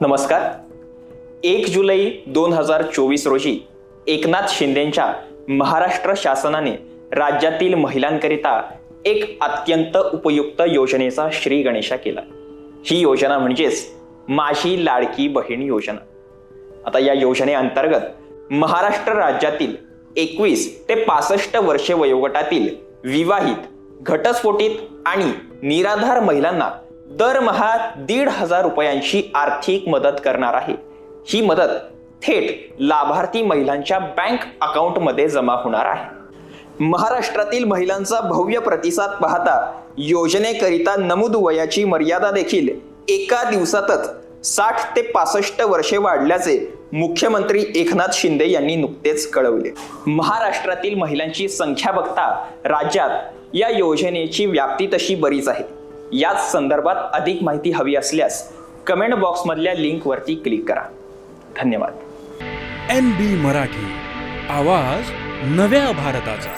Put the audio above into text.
नमस्कार. एक जुलै दोन हजार चोवीस रोजी एकनाथ शिंदेच्या महाराष्ट्र शासनाने राज्यातील महिलांकरिता एक अत्यंत उपयुक्त योजनेचा श्री गणेशा केला. ही योजना म्हणजेच माझी लाडकी बहीण योजना. आता या योजनेअंतर्गत महाराष्ट्र राज्यातील एकवीस ते पासष्ट वर्षे वयोगटातील विवाहित घटस्फोटित आणि निराधार महिलांना दरमहा दीड हजार रुपयांची आर्थिक मदत करणार आहे. ही मदत थेट लाभार्थी महिलांच्या बँक अकाउंटमध्ये जमा होणार आहे. महाराष्ट्रातील महिलांचा भव्य प्रतिसाद पाहता योजनेकरिता नमूद वयाची मर्यादा देखील एका दिवसातच साठ ते पासष्ट वर्षे वाढल्याचे मुख्यमंत्री एकनाथ शिंदे यांनी नुकतेच कळवले. महाराष्ट्रातील महिलांची संख्या बघता राज्यात या योजनेची व्याप्ती तशी बरीच आहे. याच संदर्भात अधिक माहिती हवी असल्यास कमेंट बॉक्समधल्या लिंकवरती क्लिक करा. धन्यवाद. N B Marathi. आवाज नव्या भारताचा.